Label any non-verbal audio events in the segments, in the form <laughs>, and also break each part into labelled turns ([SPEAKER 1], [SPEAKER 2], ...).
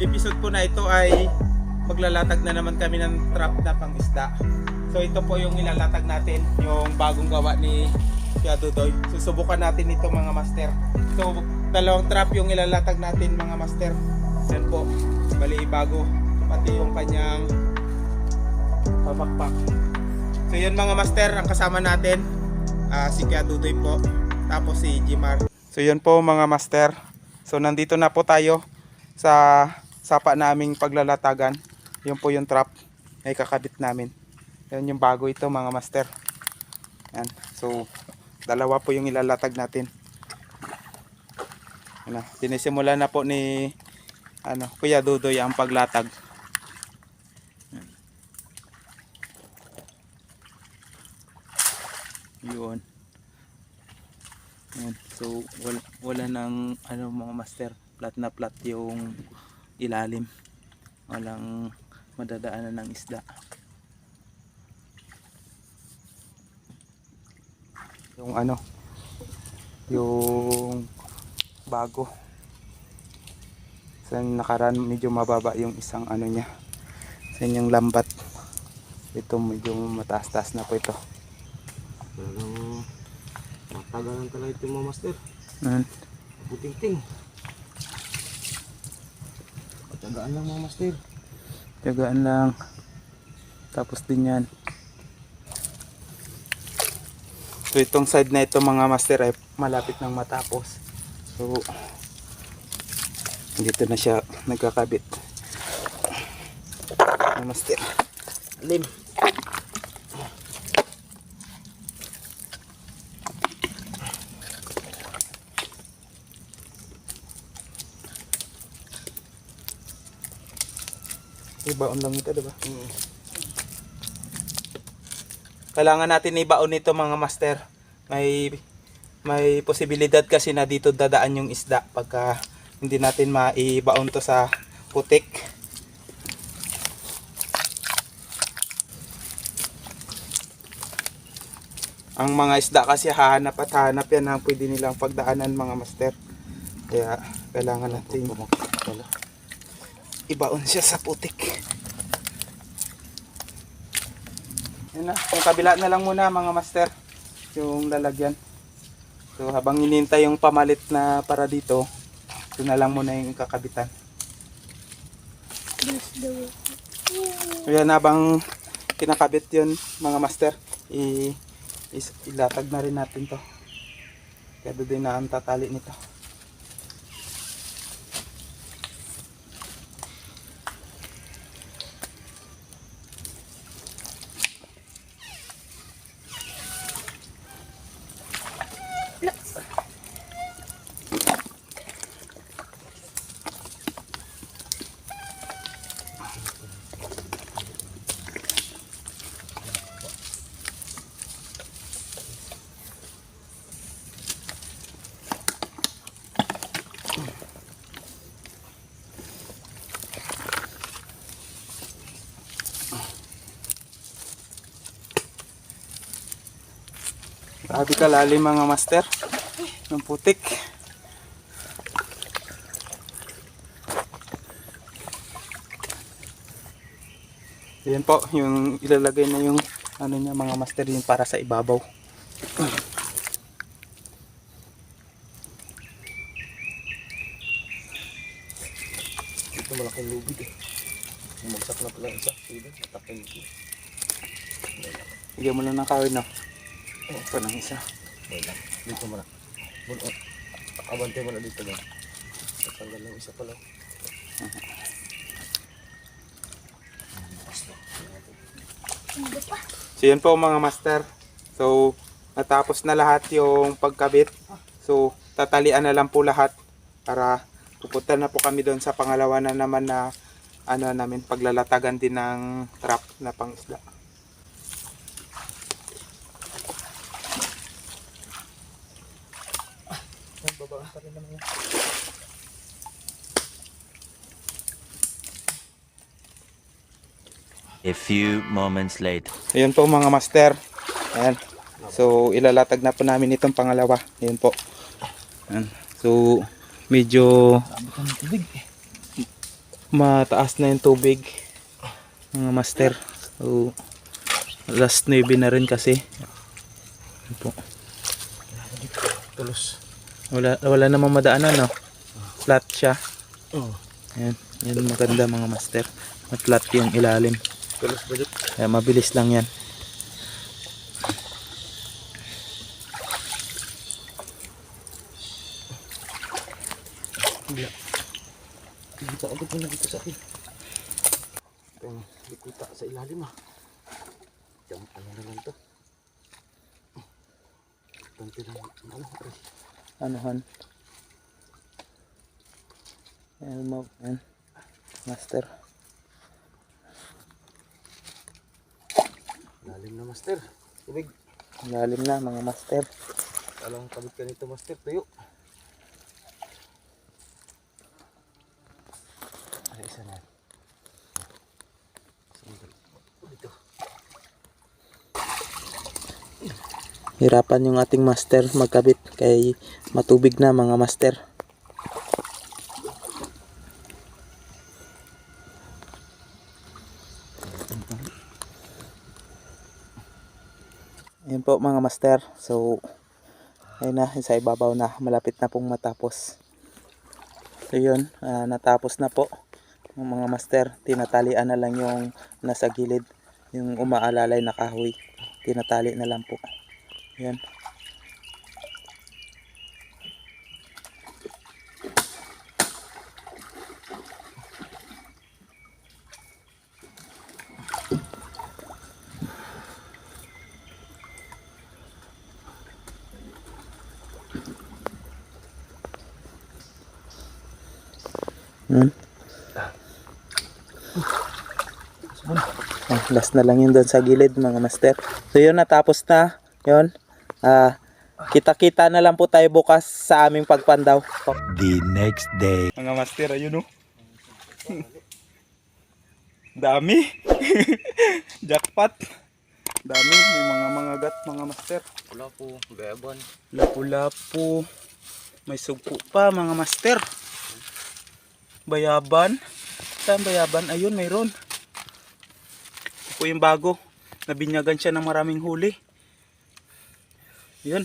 [SPEAKER 1] episode po na ito ay maglalatag na naman kami ng trap na pangisda. So ito po yung ilalatag natin, yung bagong gawa ni Kuya Dudoy. Susubukan natin ito mga master. So dalawang trap yung ilalatag natin mga master. Yan po, bali bago. Pati yung kanyang pabakpak. So yun mga master, ang kasama natin ah, si Kuya Dudoy po, tapos si Jimar. So yun po mga master. So nandito na po tayo sa sapa naming paglalatagan. Yun po yung trap na ikakabit namin. Yan yung bago ito mga master. Yan. So dalawa po yung ilalatag natin. Ano, sinisimula na po ni ano, Kuya Dudoy ang paglatag. Yun. Yan. So wala, wala nang ano mga master, flat na flat yung ilalim. Walang madadaanan ng isda. Yung ano, yung bago. Sa nakaraan medyo mababa yung isang ano niya. Sa yung lambat. Ito medyo mataas-taas na po ito.
[SPEAKER 2] Talagang matagalan talaga ito mga master.
[SPEAKER 1] Yan.
[SPEAKER 2] Puting-ting. Patagaan lang mga master.
[SPEAKER 1] Tiyagaan lang. Tapos din yan. So itong side na ito mga master ay malapit nang matapos. So dito na siya nagkakabit. Mga master. Alim. Ibaon lang ito, diba? Kailangan natin ibaon ito mga master. May may posibilidad kasi na dito dadaan yung isda pagka hindi natin maibaon to sa putik. Ang mga isda kasi hahanap at hahanap yan ang pwede nilang pagdaanan mga master. Kaya kailangan natin ibaon siya sa putik. Yan na, yung kabila na lang muna mga master, yung lalagyan. So habang hinintay yung pamalit na para dito, ito na lang muna yung kakabitan. Yan habang kinakabit yun mga master, i is, ilatag na rin natin to. Kaya doon na ang tatali nito. Grabe kalalim mga master ng putik. Yan po, yung ilalagay na yung ano niya mga master yung para sa ibabaw.
[SPEAKER 2] Ito malaking lubid eh. Bumagsak na pala isa. Sige, matakin ito.
[SPEAKER 1] Bigyan mo lang ng kawin na. Oh, pa ng isa.
[SPEAKER 2] Wait lang. Dito mo na. Bun- oh, Abante mo na dito ba? Tatanggal lang isa pala.
[SPEAKER 1] So yan po mga master. So natapos na lahat yung pagkabit. So tatalian na lang po lahat para pupunta na po kami doon sa pangalawa na naman na ano namin paglalatagan din ng trap na pangisda.
[SPEAKER 3] A few moments later.
[SPEAKER 1] Ayan po mga master. Ayan. So ilalatag na po namin itong pangalawa. Ayan po. Ayan. So medyo mataas na yung tubig mga master. So last 9 na rin kasi. Ayan po.
[SPEAKER 2] Tulos.
[SPEAKER 1] Wala, wala namang madaanan no. Flat siya.
[SPEAKER 2] Oo.
[SPEAKER 1] Ayan. Yan maganda mga master. Flat yung ilalim. Kaya mabilis lang yan.
[SPEAKER 2] Kita agad mo na dito sa akin. Ito likuta sa ilalim ah. Diyan, ano na lang to? Tanti lang, ano, aray.
[SPEAKER 1] Han? Ayan mo. Ayan. Master.
[SPEAKER 2] Lalim na master. Tubig.
[SPEAKER 1] Lalim na mga master.
[SPEAKER 2] Alam kabit ka nito master, tuyo. Ay, isa na. Sandali. Dito.
[SPEAKER 1] Hirapan yung ating master magkabit kay matubig na mga master. Ayan po mga master. So, ayun na, sa ibabaw na. Malapit na pong matapos. So yun, ah, natapos na po. Ang mga master, tinatalian na lang yung nasa gilid. Yung umaalalay na kahoy. Tinatali na lang po. Yan. Hmm. Ah, last na lang yun doon sa gilid mga master. So yun natapos na. Yun. Ah, kita-kita na lang po tayo bukas sa aming pagpandaw.
[SPEAKER 3] The next day.
[SPEAKER 1] Mga master, ayun o. <laughs> Dami. <laughs> Jackpot. Dami. May mga mga gat, mga master.
[SPEAKER 2] Wala po, gayaban.
[SPEAKER 1] Lapu-lapu. May sugpo pa, mga master. Bayaban. Saan bayaban? Ayun, mayroon. Ito po yung bago. Nabinyagan siya ng maraming huli. Yun.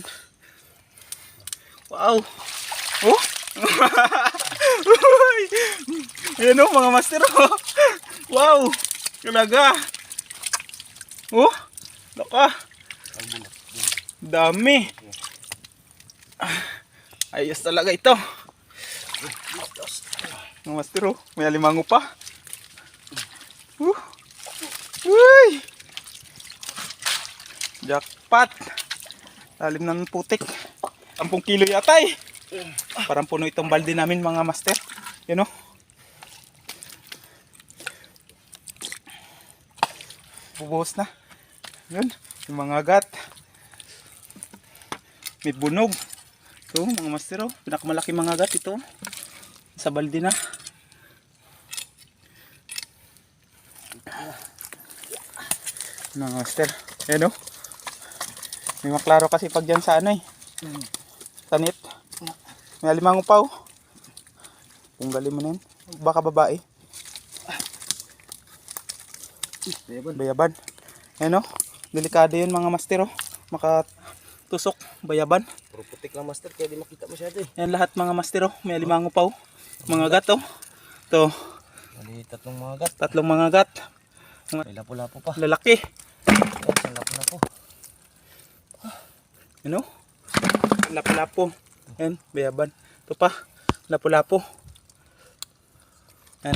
[SPEAKER 1] Wow. Oh. <laughs> Uy. Yan o, mga master. Oh. Wow. Talaga. Oh. Laka. Dami. Ayos talaga ito. Mga master, oh. may alimango pa. Uh. Uy! Jackpot! Lalim ng putik. Ampung kilo yata eh. Parang puno itong balde namin mga master. Yun oh. Bubuhos na. Yun. Yung mga gat. May bunog. Ito mga master oh. Pinakamalaki mga gat ito. Sa balde na. Mga master. Yan oh. May maklaro kasi pag dyan sa ano eh. Tanit. May alimango pa oh. Tunggalin mo na yun. Baka babae.
[SPEAKER 2] Gayaban.
[SPEAKER 1] Bayaban. Ayan oh. Delikado yun mga master oh. Makatusok. Bayaban.
[SPEAKER 2] Puro putik lang master, kaya di makita masyado eh.
[SPEAKER 1] Yan lahat mga master oh. May alimango pa oh. Mga gat oh. Ito.
[SPEAKER 2] Mali tatlong mga gat.
[SPEAKER 1] Tatlong mga gat.
[SPEAKER 2] May lapo-lapo pa.
[SPEAKER 1] Lalaki.
[SPEAKER 2] Yan, sa lapo-lapo.
[SPEAKER 1] Ano? Lapu-lapu. Yan, bayaban. Ito pa. Lapu-lapu. Yan.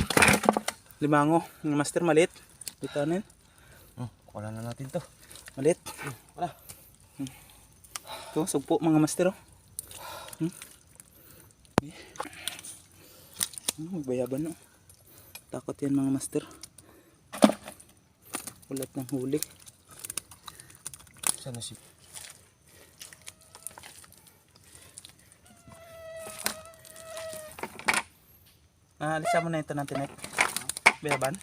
[SPEAKER 1] Limango. Mga master, malit. Dito na yan.
[SPEAKER 2] Hmm, wala na natin to.
[SPEAKER 1] Malit.
[SPEAKER 2] Wala.
[SPEAKER 1] Ito, sugpo mga master. Oh. Hmm? Hmm, bayaban oh. Takot yan mga master. Ulat ng huli.
[SPEAKER 2] Sana si...
[SPEAKER 1] Ah, alisa mo ito natin. Net. Bayaban.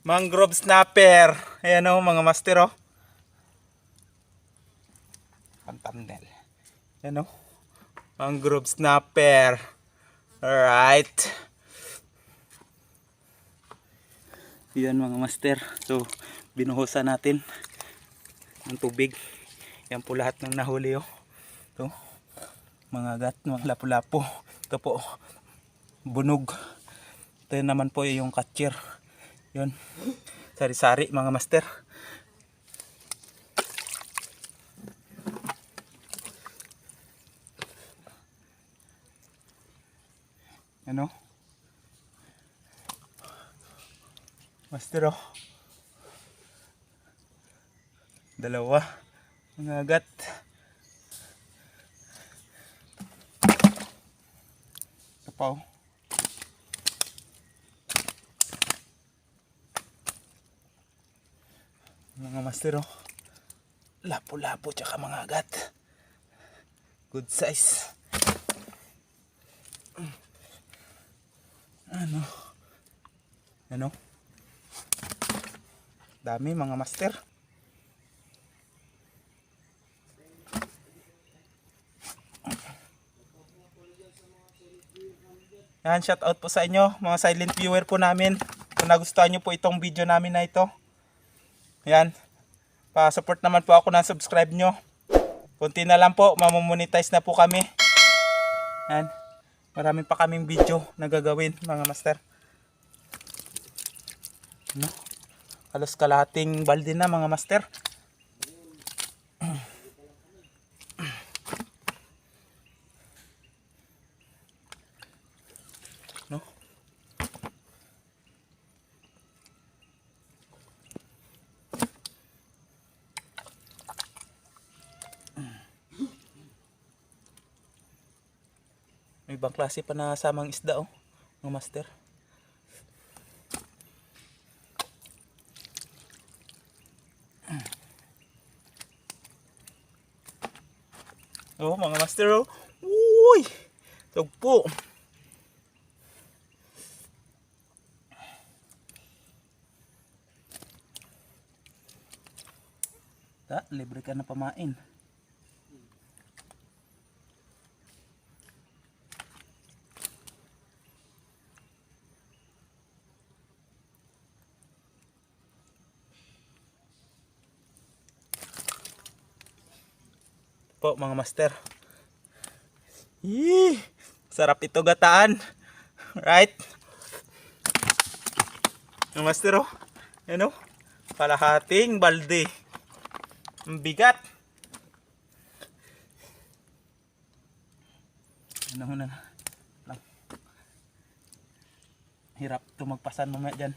[SPEAKER 1] Mangrove snapper. Ayan o mga master. Ang thumbnail. Ayan o. Mangrove snapper. Alright. Yan mga master. So, binuhusan natin ng tubig. Yan po lahat ng nahuli oh. Ito. Mga gat, mga lapu-lapu. Ito po. Bunog. Ito naman po yung catcher. Yun. Sari-sari mga master. Ano? Master oh. Dalawa. Mga agat. Pa oh. Mga master oh. Lapo-lapo tsaka mga agat. Good size. Ano? Ano? Dami mga master. Yan, shout out po sa inyo, mga silent viewer po namin. Kung nagustuhan nyo po itong video namin na ito. Yan. Pa-support naman po ako ng subscribe nyo. Kunti na lang po, mamomonetize na po kami. Yan. Marami pa kaming video na gagawin, mga master. Ano? Halos kalahating balde na, mga master. Klase pa na samang isda oh, mga master. <clears throat> Oh, mga master oh. Uy! Tugpo. Ta, libre ka na pamain. Mga master. Yee! Sarap ito gataan. Right? Mga master oh. Yan oh. Kalahating balde. Ang bigat. Ano na na. Lang. Hirap ito magpasan mamaya dyan.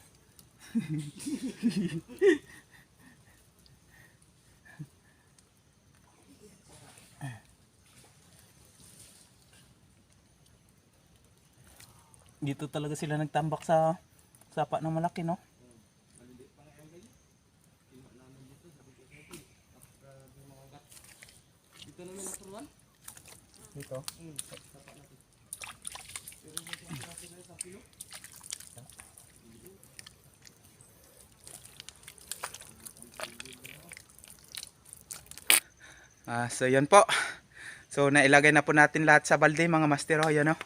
[SPEAKER 1] <laughs> Dito talaga sila nagtambak sa sapa na malaki, no? Dito? Ah, so yan po. So nailagay na po natin lahat sa balde mga master oh, yan oh.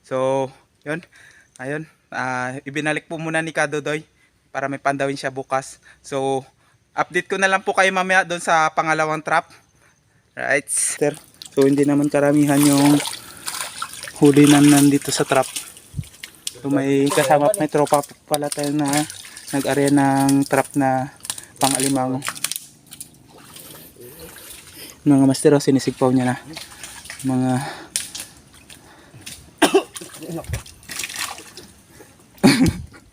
[SPEAKER 1] So, yun. Ayun. Ah, ibinalik po muna ni Kadodoy para may pandawin siya bukas. So, update ko na lang po kayo mamaya doon sa pangalawang trap. Right. Sir. So, hindi naman karamihan yung huli na nandito sa trap. So, may kasama may tropa pala tayo na nag-area ng trap na pang-alimango. Mga master, oh, sinisigpaw niya na. Mga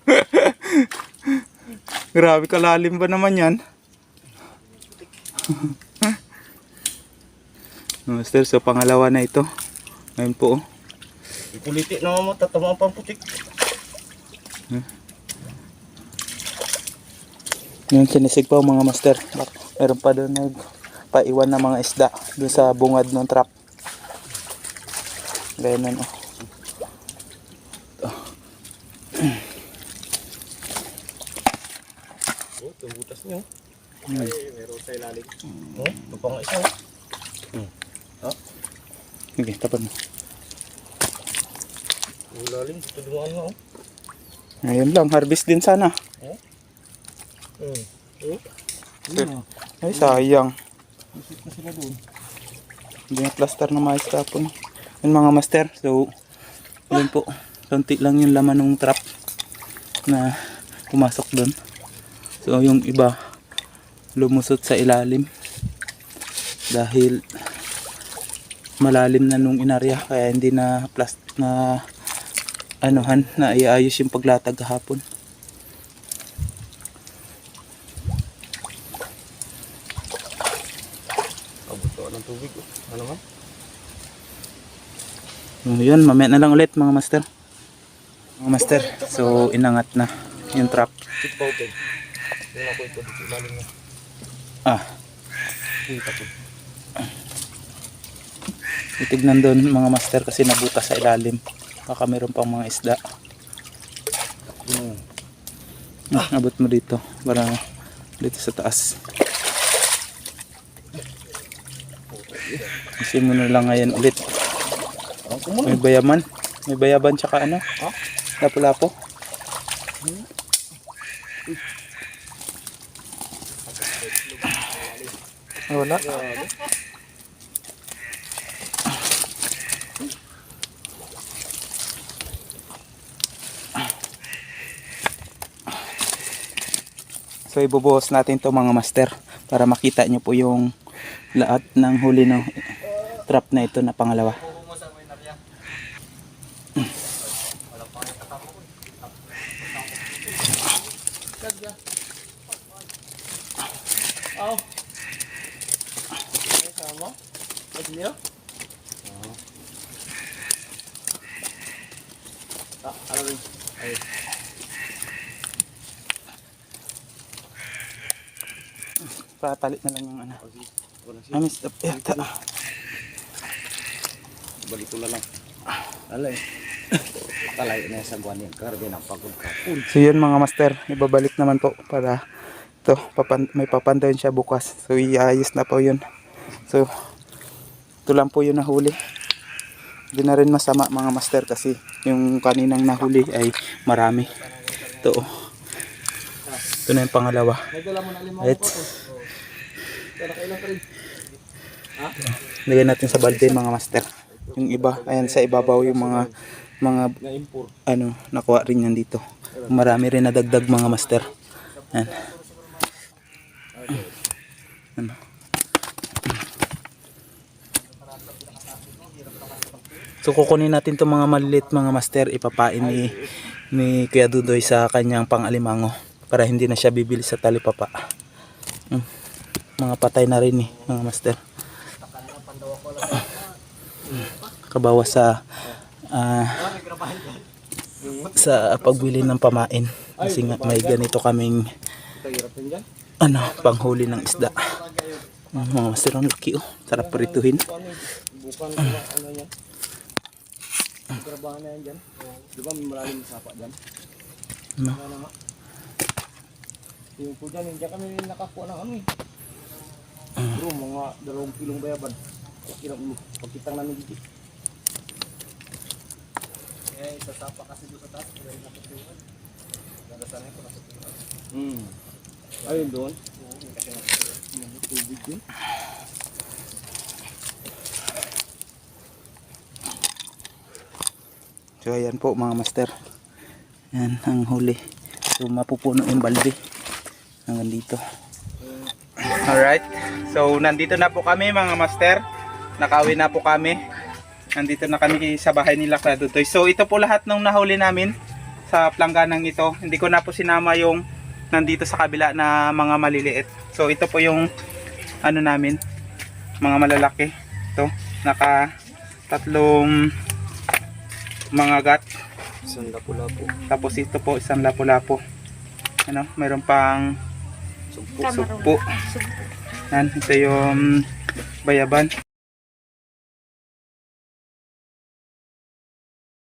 [SPEAKER 1] <laughs> Grabe kalalim ba naman yan? <laughs> Master, so pangalawa na ito. Ngayon po. oh.
[SPEAKER 2] Ipuliti na mo, tatama pang putik.
[SPEAKER 1] Yung sinisig pa mga master. Meron pa doon nagpaiwan ng mga isda doon sa bungad ng trap. Ganyan. Oh,
[SPEAKER 2] ito niyo.
[SPEAKER 1] Hmm.
[SPEAKER 3] Ay, meron sa ilalim.
[SPEAKER 2] Oh, ito pa nga isa. oh.
[SPEAKER 1] Sige, tapat mo.
[SPEAKER 2] Ulalim, tutulungan mo. oh.
[SPEAKER 1] Ayun lang, harvest din sana.
[SPEAKER 2] Hmm.
[SPEAKER 1] Sir. Ay, sayang.
[SPEAKER 2] Isip na sila doon.
[SPEAKER 1] Hindi na plaster na maayos tapon. Yun mga master, so yun po. Konti lang yung laman ng trap na pumasok doon. So yung iba lumusot sa ilalim dahil malalim na nung inarya kaya hindi na plast na anuhan na iayos yung paglatag kahapon.
[SPEAKER 2] Abot ko ng tubig. oh. Ano man?
[SPEAKER 1] So, yun, mamaya na lang ulit mga master. Mga master, so inangat na yung trap.
[SPEAKER 2] Bouted. Tingnan ko ito dito ilalim niya.
[SPEAKER 1] Ah,
[SPEAKER 2] tapos.
[SPEAKER 1] titignan doon mga master kasi nabutas sa ilalim. Baka meron pang mga isda.
[SPEAKER 2] Hmm.
[SPEAKER 1] Ah, abot mo dito para dito sa taas. Kasi mo na lang ngayon ulit. May bayaman. May bayaban tsaka ano? Lapo-lapo. Ah, wala. So ibubuhos natin to mga master para makita nyo po yung lahat ng huli ng trap na ito na pangalawa.
[SPEAKER 2] Aw. Ay, sama. Ay, niyo? Ah, ano rin? Ay.
[SPEAKER 1] Patali na lang yung ano.
[SPEAKER 2] Siya.
[SPEAKER 1] Ah, Mr. Yata.
[SPEAKER 2] Balik ko na lang. Alay. <laughs> Talay na sa guwan yung karbe ng pagod ka.
[SPEAKER 1] So yun mga master, ibabalik naman po para to papan may papandayon siya bukas. So iayos na po yun. So ito lang po yun nahuli. Hindi na rin masama mga master kasi yung kaninang nahuli ay marami. Ito oh. Ito na yung pangalawa.
[SPEAKER 2] May
[SPEAKER 1] Lagay natin sa balde mga master. Yung iba, ayan sa ibabaw yung mga mga ano, nakuha rin yan dito. Marami rin nadagdag mga master. Yan. Ano. So kukunin natin itong mga malilit mga master, ipapain ni, ni Kuya Dudoy sa kanyang pang-alimango para hindi na siya bibili sa talipapa. Mm. Mga patay na rin eh, mga master. Kabawas sa ah, sa pagbili ng pamain kasi nga may ganito kaming ano panghuli ng isda Mm, mga master ang laki oh sarap
[SPEAKER 2] Ano nga? Yung po dyan, hindi kami nakakuha ng ano eh. Bro, mga dalawang kilong bayaban. Pagkitang namin dito. Eh, sa sapa kasi doon sa taas. Kaya. Ganda sana yung nakatulungan. Hmm. Ayun doon. Oo, kasi nakatulungan. May tubig yun.
[SPEAKER 1] so ayan po mga master yan ang huli so mapupuno yung balde hanggang dito alright. So nandito na po kami mga master. Nakauwi na po kami. Nandito na kami sa bahay nila Kuya Dudoy so ito po lahat ng nahuli namin sa plangganang ito. Hindi ko na po sinama yung nandito sa kabila na mga maliliit. So ito po yung ano namin mga malalaki. Ito naka tatlong mga gat.
[SPEAKER 2] Isang lapu-lapu.
[SPEAKER 1] tapos ito po isang lapo-lapo ano mayroon pang
[SPEAKER 2] Sumpo.
[SPEAKER 1] sugpo yan ito yung bayaban